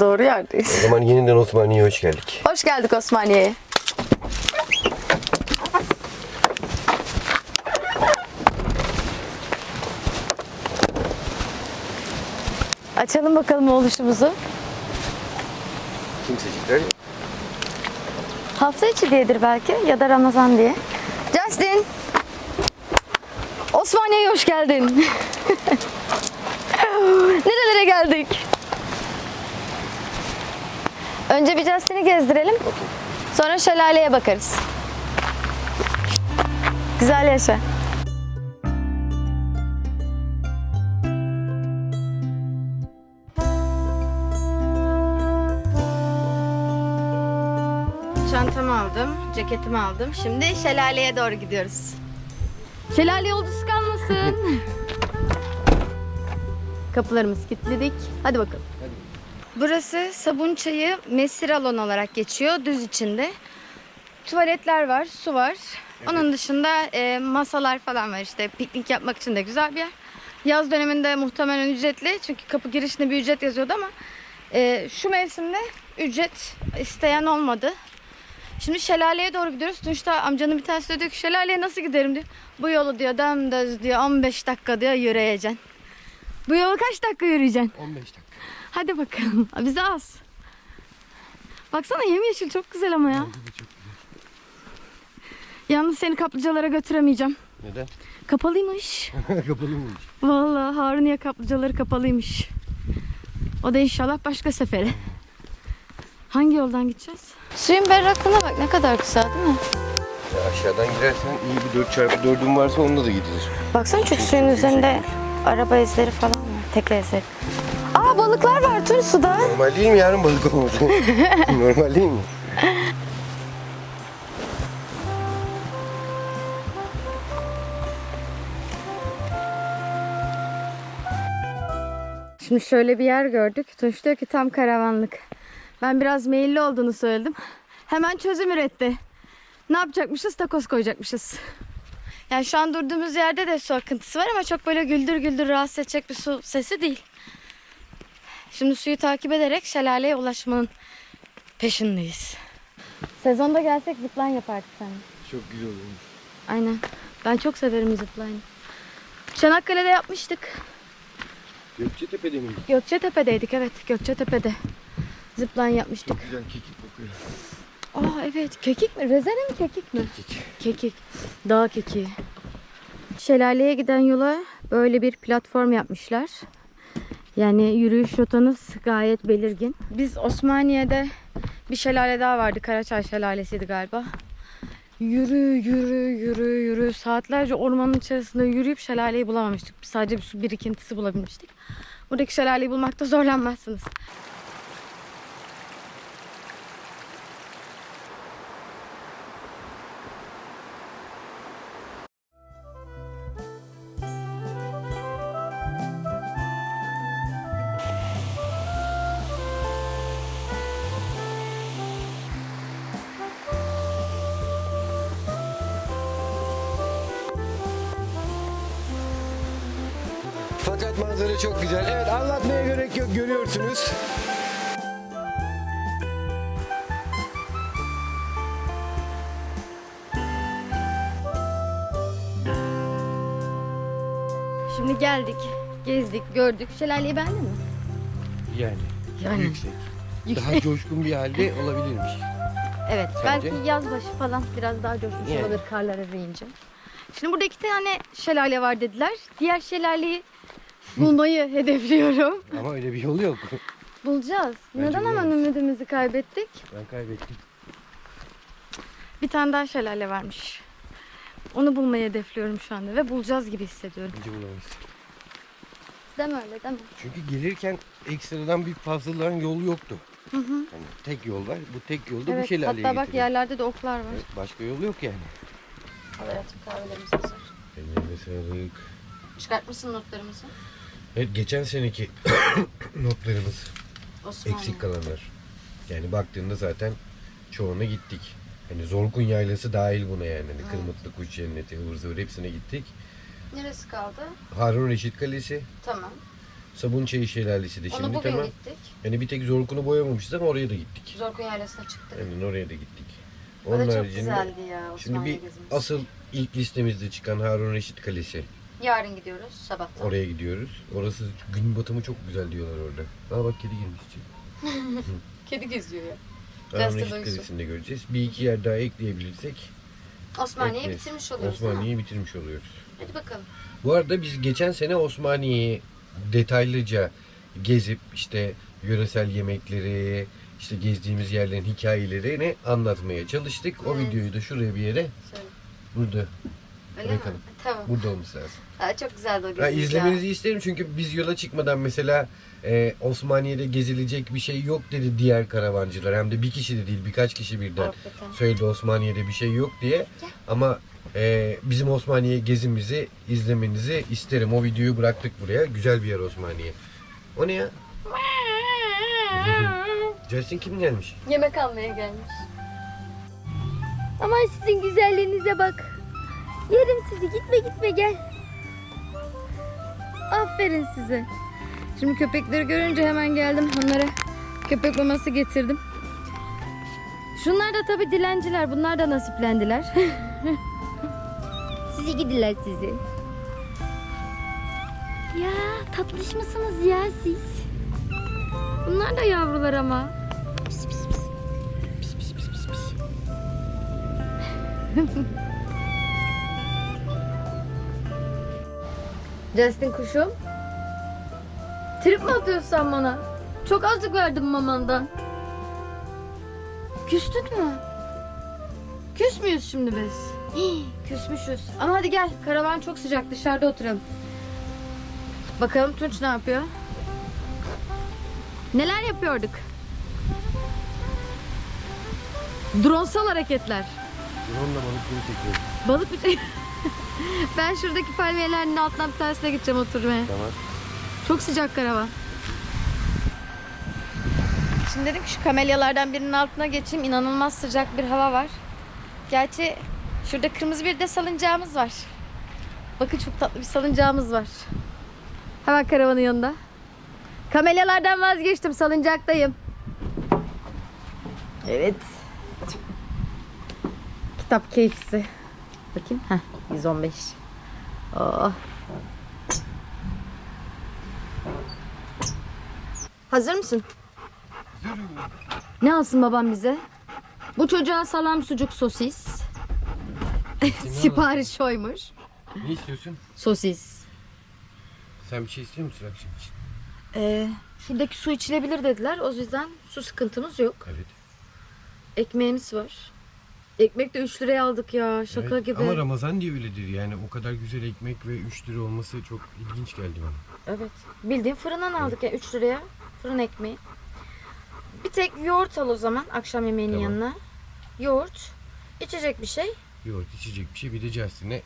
Doğru yerdeyiz. O zaman yeniden Osmaniye'ye hoş geldik. Hoş geldik Osmaniye'ye. Açalım bakalım oluşumuzu. Kimsecikler yok. Hafta içi diyedir belki ya da Ramazan diye. Justin! Osmaniye'ye hoş geldin. Nerelere geldik? Önce bir Justin'i gezdirelim. Sonra şelaleye bakarız. Güzel yaşa. Çantamı aldım, ceketimi aldım. Şimdi şelaleye doğru gidiyoruz. Şelale yolcusu kalmasın. Kapılarımızı kilitledik. Hadi bakalım. Burası sabun çayı mesir alon olarak geçiyor. Düz içinde. Tuvaletler var, su var. Onun dışında e, masalar falan var işte. Piknik yapmak için de güzel bir yer. Yaz döneminde muhtemelen ücretli. Çünkü kapı girişinde bir ücret yazıyordu ama e, şu mevsimde ücret isteyen olmadı. Şimdi şelaleye doğru gidiyoruz. Sonuçta amcanın bir tanesi diyor ki şelaleye nasıl giderim diyor. Bu yolu diyor dümdüz diyor 15 dakika diyor yürüyeceksin. Bu yolu kaç dakika yürüyeceksin? 15 dakika. Hadi bakalım. Bize az. Baksana yemyeşil çok güzel ama ya. Yalnız seni kaplıcalara götüremeyeceğim. Neden? Kapalıymış. Kapalı mıymış? Vallahi Haruniye kaplıcaları kapalıymış. O da inşallah başka sefere. Hangi yoldan gideceğiz? Suyun berraklığına bak ne kadar güzel değil mi? Ya aşağıdan girersen iyi bir 4x4'ün varsa onunla da gidilir. Baksana çünkü suyun üzerinde araba izleri falan var. Tekne izleri. Aa balıklar var tüm suda. Normal değil mi yarın balık olması? Normal değil mi? Şimdi şöyle bir yer gördük. Tunç diyor ki tam karavanlık. Ben biraz meyilli olduğunu söyledim. Hemen çözüm üretti. Ne yapacakmışız? Takoz koyacakmışız. Yani şu an durduğumuz yerde de su akıntısı var ama çok böyle güldür güldür rahatsız edecek bir su sesi değil. Şimdi suyu takip ederek şelaleye ulaşmanın peşindeyiz. Sezonda gelsek zipline yapardık sen. Çok güzel olmuş. Aynen. Ben çok severim zipline'ı. Çanakkale'de yapmıştık. Gökçetepe'de miydi? Gökçetepe'deydik evet Gökçetepe'de. Zipline yapmıştık. Çok güzel kekik kokuyor. Aa evet kekik mi? Rezene mi kekik mi? Kekik. Kekik. Dağ kekiği. Şelaleye giden yola böyle bir platform yapmışlar. Yani yürüyüş rotanız gayet belirgin. Biz Osmaniye'de bir şelale daha vardı. Karaçay Şelalesi'ydi galiba. Yürü yürü yürü yürü saatlerce ormanın içerisinde yürüyüp şelaleyi bulamamıştık. Sadece bir su birikintisi bulabilmiştik. Buradaki şelaleyi bulmakta zorlanmazsınız. Manzara çok güzel. Evet anlatmaya gerek yok görüyorsunuz. Şimdi geldik, gezdik, gördük. Şelaleyi beğendin mi? Yani. Yani. Yüksek. Daha coşkun bir halde olabilirmiş. Evet, Sence? belki yaz başı falan biraz daha coşmuş Yani. olabilir karlar eriyince. Şimdi burada iki tane şelale var dediler. Diğer şelaleyi bulmayı hedefliyorum. Ama öyle bir yol yok. Bulacağız. Bence Neden hemen bulamaz. ümidimizi kaybettik? Ben kaybettim. Bir tane daha şelale varmış. Onu bulmayı hedefliyorum şu anda ve bulacağız gibi hissediyorum. Bence bulamayız. Mi öyle mi? Çünkü gelirken ekstradan bir fazladan yol yoktu. Hı hı. Hani tek yol var. Bu tek yolda bu Evet, şelaleye hatta bak getiriyor. yerlerde de oklar var. Evet, başka yol yok yani. Evet, kahvelerimiz hazır. Ellerine sağlık. Çıkartmışsın notlarımızı. Evet geçen seneki notlarımız Osmanlı. eksik kalanlar. Yani baktığında zaten çoğuna gittik. Hani Zorkun Yaylası dahil buna yani. Hani Kırmıtlı Kuş Cenneti, ıvır zıvır hepsine gittik. Neresi kaldı? Harun Reşit Kalesi, Tamam. Sabun Çayı Şelalesi de Onu şimdi bugün tamam. gittik. Yani bir tek Zorkun'u boyamamışız ama oraya da gittik. Zorkun Yaylası'na çıktık. Yani oraya da gittik. O da çok güzeldi ya şimdi Osmaniye bir gezimiz. asıl ilk listemizde çıkan Harun Reşit Kalesi. Yarın gidiyoruz sabahtan. Oraya gidiyoruz. Orası gün batımı çok güzel diyorlar orada. Aa bak kedi girmiş içeri. Kedi geziyor ya. Gazete Reşit duyusu. Kalesi'ni de göreceğiz. Bir iki yer daha ekleyebilirsek Osmaniye'yi ekleriz. bitirmiş oluyoruz değil mi? Osmaniye'yi bitirmiş oluyoruz. Hadi bakalım. Bu arada biz geçen sene Osmaniye'yi detaylıca gezip işte yöresel yemekleri, işte gezdiğimiz yerlerin hikayelerini anlatmaya çalıştık. O Evet. videoyu da şuraya bir yere Şöyle. burada Öyle Bırakalım. mi? Tamam. burada olması lazım. Aa, çok güzeldi o Ha, gezimiz ya. izlemenizi isterim çünkü biz yola çıkmadan mesela e, Osmaniye'de gezilecek bir şey yok dedi diğer karavancılar. Hem de bir kişi de değil birkaç kişi birden Hakikaten. söyledi Osmaniye'de bir şey yok diye. Ama e, bizim Osmaniye gezimizi izlemenizi isterim. O videoyu bıraktık buraya. Güzel bir yer Osmaniye. O ne ya? Justin kim gelmiş? Yemek almaya gelmiş. Ama sizin güzelliğinize bak. Yerim sizi gitme gitme gel. Aferin size. Şimdi köpekleri görünce hemen geldim onlara köpek maması getirdim. Şunlar da tabii dilenciler. Bunlar da nasiplendiler. sizi gidiler sizi. Ya tatlış mısınız ya siz? Bunlar da yavrular ama. Pis, pis, pis. Pis, pis, pis, pis, Justin kuşum. Trip mi atıyorsun sen bana? Çok azıcık verdim mamandan. Küstün mü? Küs müyüz şimdi biz? Hii, küsmüşüz. Ama hadi gel. Karavan çok sıcak. Dışarıda oturalım. Bakalım Tunç ne yapıyor? Neler yapıyorduk? Dronsal hareketler. Drone'la balıkları çekiyoruz. Balık bir şey. ben şuradaki palmiyelerin altından bir tanesine gideceğim oturmaya. Tamam. Çok sıcak karavan. Şimdi dedim ki şu kamelyalardan birinin altına geçeyim. İnanılmaz sıcak bir hava var. Gerçi şurada kırmızı bir de salıncağımız var. Bakın çok tatlı bir salıncağımız var. Hemen karavanın yanında. Kamelyalardan vazgeçtim. Salıncaktayım. Evet. Kitap keyfisi. Bakayım. Heh, 115. Oh. Hazır mısın? Ne alsın babam bize? Bu çocuğa salam sucuk sosis. Sipariş oymuş. Ne istiyorsun? Sosis. Sen bir şey istiyor musun akşam için? Ee, şuradaki su içilebilir dediler. O yüzden su sıkıntımız yok. Evet. Ekmeğimiz var. Ekmek de 3 liraya aldık ya. Şaka Evet, gibi. Ama Ramazan diye öyledir yani o kadar güzel ekmek ve 3 lira olması çok ilginç geldi bana. Evet. Bildiğin fırından aldık ya 3 liraya. Fırın ekmeği. Bir tek yoğurt al o zaman akşam yemeğinin Tamam. yanına. Yoğurt. içecek bir şey. Yoğurt içecek bir şey bir de Justin'e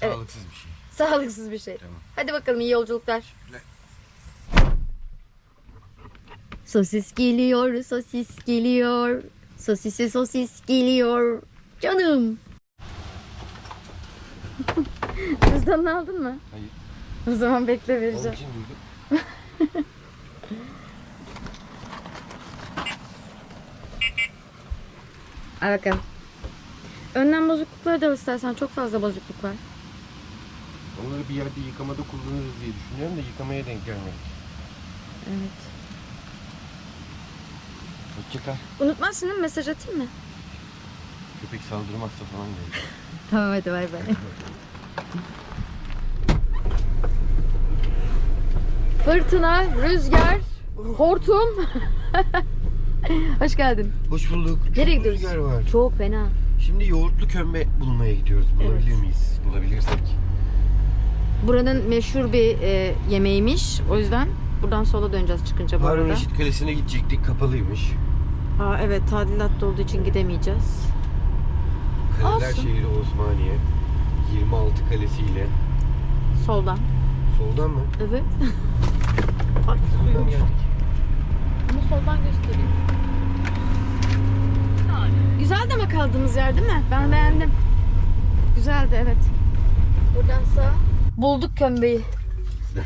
Evet. sağlıksız bir şey. Sağlıksız bir şey. Tamam. Hadi bakalım iyi yolculuklar. Teşekkürler. Sosis geliyor, sosis geliyor. Sosisi sosis geliyor. Canım. Cüzdanını aldın mı? Hayır. O zaman bekle vereceğim. için duydum. Al bakalım. Önden bozuklukları da istersen. Çok fazla bozukluk var. Onları bir yerde yıkamada kullanırız diye düşünüyorum da yıkamaya denk gelmedik. Evet. Hoşçakal. Unutmazsın değil mi? Mesaj atayım mı? Köpek saldırmazsa falan dedi. Tamam hadi bay bay. Fırtına, rüzgar, hortum. Hoş geldin. Hoş bulduk. Çok Nereye gidiyoruz? rüzgar var. Çok fena. Şimdi yoğurtlu kömbe bulmaya gidiyoruz. Bulabilir Evet. miyiz? Bulabilirsek. Buranın meşhur bir e, yemeğiymiş. O yüzden buradan sola döneceğiz çıkınca bu Harun arada. Reşit Kalesi'ne gidecektik. Kapalıymış. Aa, evet tadilatta olduğu için gidemeyeceğiz. Kaleler Olsun. şehri Osmaniye. 26 kalesiyle. Soldan. Soldan mı? Evet. Ay, Soldan geldik. Ama soldan gösteriyor. Güzel de mi kaldığımız yer değil mi? Ben beğendim. Güzeldi evet. Buradan sağ. Bulduk kömbeyi.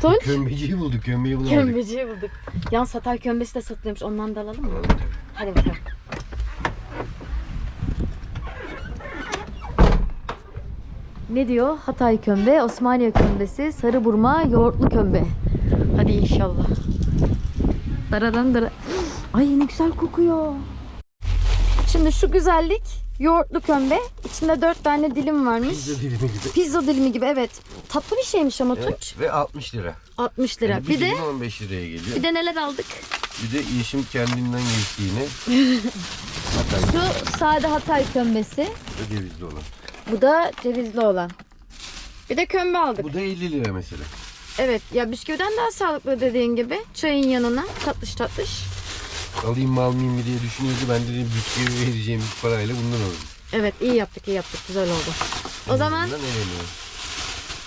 Tunç. Kömbeciyi bulduk, kömbeyi bulamadık. Kömbeciyi bulduk. Yan satar kömbesi de satılıyormuş. Ondan da alalım mı? Hadi bakalım. Ne diyor? Hatay kömbe, Osmaniye kömbesi, sarı burma, yoğurtlu kömbe. Hadi inşallah. Daradan dara. Ay ne güzel kokuyor. Şimdi şu güzellik yoğurtlu kömbe. İçinde dört tane dilim varmış. Pizza dilimi gibi. Pizza dilimi gibi evet. Tatlı bir şeymiş ama Tunç. Evet, ve 60 lira. 60 lira. Yani bir de dilim 15 liraya geliyor. bir de neler aldık? Bir de yeşim kendinden geçtiğini. Şu sade Hatay kömbesi. bu da cevizli olan. Bu da cevizli olan. Bir de kömbe aldık. Bu da 50 lira mesela. Evet ya bisküviden daha sağlıklı dediğin gibi. Çayın yanına tatlış tatlış. Alayım mı almayayım mı diye düşünüyordu. Ben dedim bisküvi vereceğimiz parayla bundan alalım. Evet iyi yaptık iyi yaptık güzel oldu. O zaman Bundan eğleniyorum.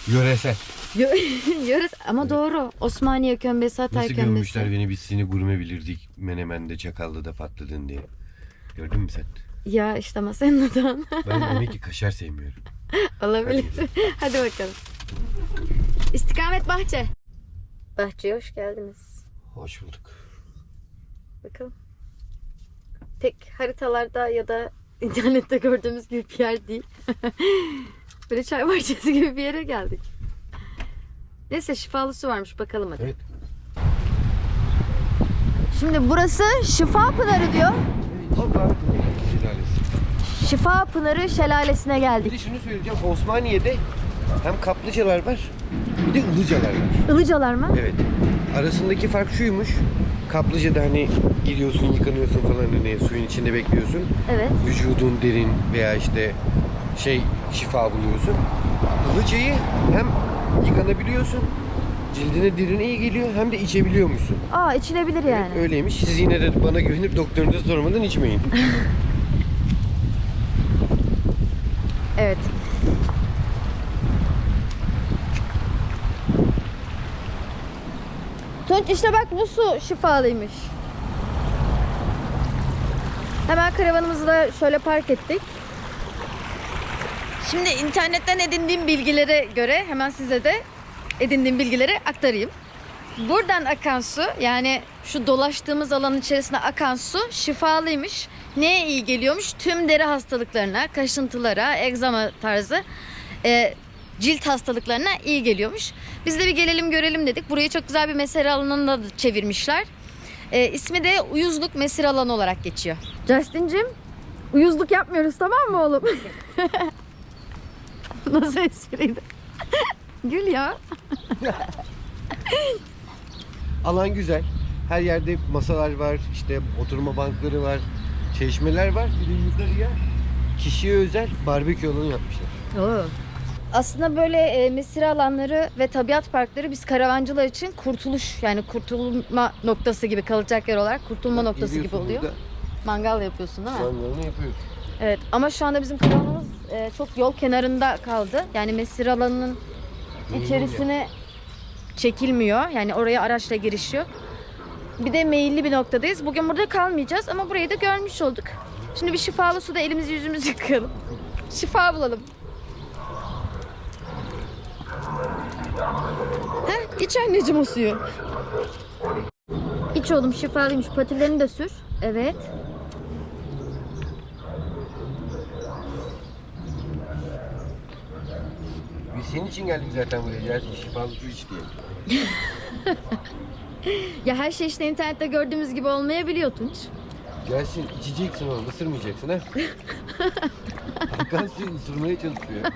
Yöresel. yörüs ama doğru. Osmaniye kömbesi, Hatay Nasıl kömbesi. görmüşler beni biz seni gurme bilirdik. Menemen'de Çakallı'da patladın diye. Gördün mü sen? Ya işte ama senin adan Ben demek ki kaşar sevmiyorum. olabilir. Hadi bakalım. İstikamet bahçe. Bahçeye hoş geldiniz. Hoş bulduk. Bakalım. Pek haritalarda ya da internette gördüğümüz gibi bir yer değil. Böyle çay bahçesi gibi bir yere geldik. Neyse şifalı su varmış bakalım hadi. Evet. Şimdi burası Şifa Pınarı diyor. Şifa Pınarı şelalesine Bir geldik. de şunu söyleyeceğim. Osmaniye'de hem kaplıcalar var bir de ılıcalar var. Ilıcalar mı? Evet. Arasındaki fark şuymuş. Kaplıca'da hani gidiyorsun, yıkanıyorsun falan hani suyun içinde bekliyorsun. Evet. Vücudun derin veya işte şey şifa buluyorsun. Ilıcayı hem yıkanabiliyorsun, cildine derine iyi geliyor hem de içebiliyormuşsun. Aa içilebilir yani. Evet, öyleymiş. Siz yine de bana güvenip doktorunuza sormadan içmeyin. Evet. İşte bak bu su şifalıymış. Hemen karavanımızı da şöyle park ettik. Şimdi internetten edindiğim bilgilere göre hemen size de edindiğim bilgileri aktarayım. Buradan akan su yani şu dolaştığımız alanın içerisinde akan su şifalıymış. Neye iyi geliyormuş? Tüm deri hastalıklarına, kaşıntılara, egzama tarzı e, cilt hastalıklarına iyi geliyormuş. Biz de bir gelelim görelim dedik. Burayı çok güzel bir mesire alanına da çevirmişler. E, ismi de uyuzluk mesire alanı olarak geçiyor. Justin'cim uyuzluk yapmıyoruz tamam mı oğlum? Nasıl espriydi? Gül ya. Alan güzel. Her yerde masalar var, işte oturma bankları var, çeşmeler var. Bir de yukarıya kişiye özel barbekü alanı yapmışlar. Aslında böyle e, mesire alanları ve tabiat parkları biz karavancılar için kurtuluş yani kurtulma noktası gibi kalacak yer olarak kurtulma noktası gibi Geliyorsun oluyor. burada, Mangal yapıyorsun değil mi? mangalını yapıyorsun. Evet ama şu anda bizim karavanımız e, çok yol kenarında kaldı. Yani mesire alanının içerisine çekilmiyor. Yani oraya araçla giriş yok. Bir de meyilli bir noktadayız. Bugün burada kalmayacağız ama burayı da görmüş olduk. Şimdi bir şifalı suda elimizi yüzümüzü yıkayalım. Şifa bulalım. Heh, iç anneciğim o suyu. İç oğlum şifalıymış. Patilerini de sür. Evet. Biz senin için geldik zaten buraya. Gelsin şifalı su iç diye. Ya her şey işte internette gördüğümüz gibi olmayabiliyor Tunç. Gelsin içeceksin oğlum, ısırmayacaksın ha. Hakan suyu ısırmaya çalışıyor.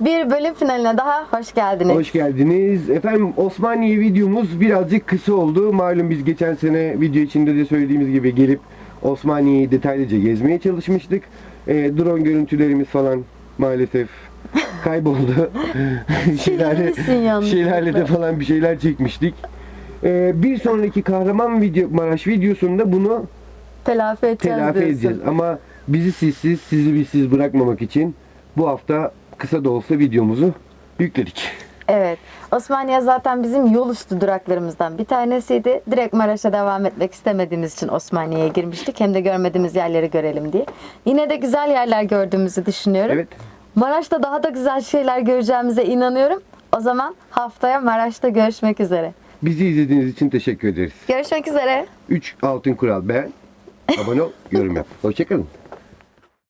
Bir bölüm finaline daha hoş geldiniz. Hoş geldiniz. Efendim Osmaniye videomuz birazcık kısa oldu. Malum biz geçen sene video içinde de söylediğimiz gibi gelip Osmaniye'yi detaylıca gezmeye çalışmıştık. Ee, drone görüntülerimiz falan maalesef kayboldu. Şelale, Silinmişsin yalnız. şelalede falan bir şeyler çekmiştik. Ee, bir sonraki kahraman video, Maraş videosunda bunu Telafi edeceğiz telafi diyorsun. edeceğiz. Ama bizi sizsiz, sizi bizsiz bırakmamak için bu hafta kısa da olsa videomuzu yükledik. Evet. Osmaniye zaten bizim yol üstü duraklarımızdan bir tanesiydi. Direkt Maraş'a devam etmek istemediğimiz için Osmaniye'ye girmiştik. Hem de görmediğimiz yerleri görelim diye. Yine de güzel yerler gördüğümüzü düşünüyorum. Evet. Maraş'ta daha da güzel şeyler göreceğimize inanıyorum. O zaman haftaya Maraş'ta görüşmek üzere. Bizi izlediğiniz için teşekkür ederiz. Görüşmek üzere. 3 altın kural beğen, abone ol, yorum yap. Hoşçakalın.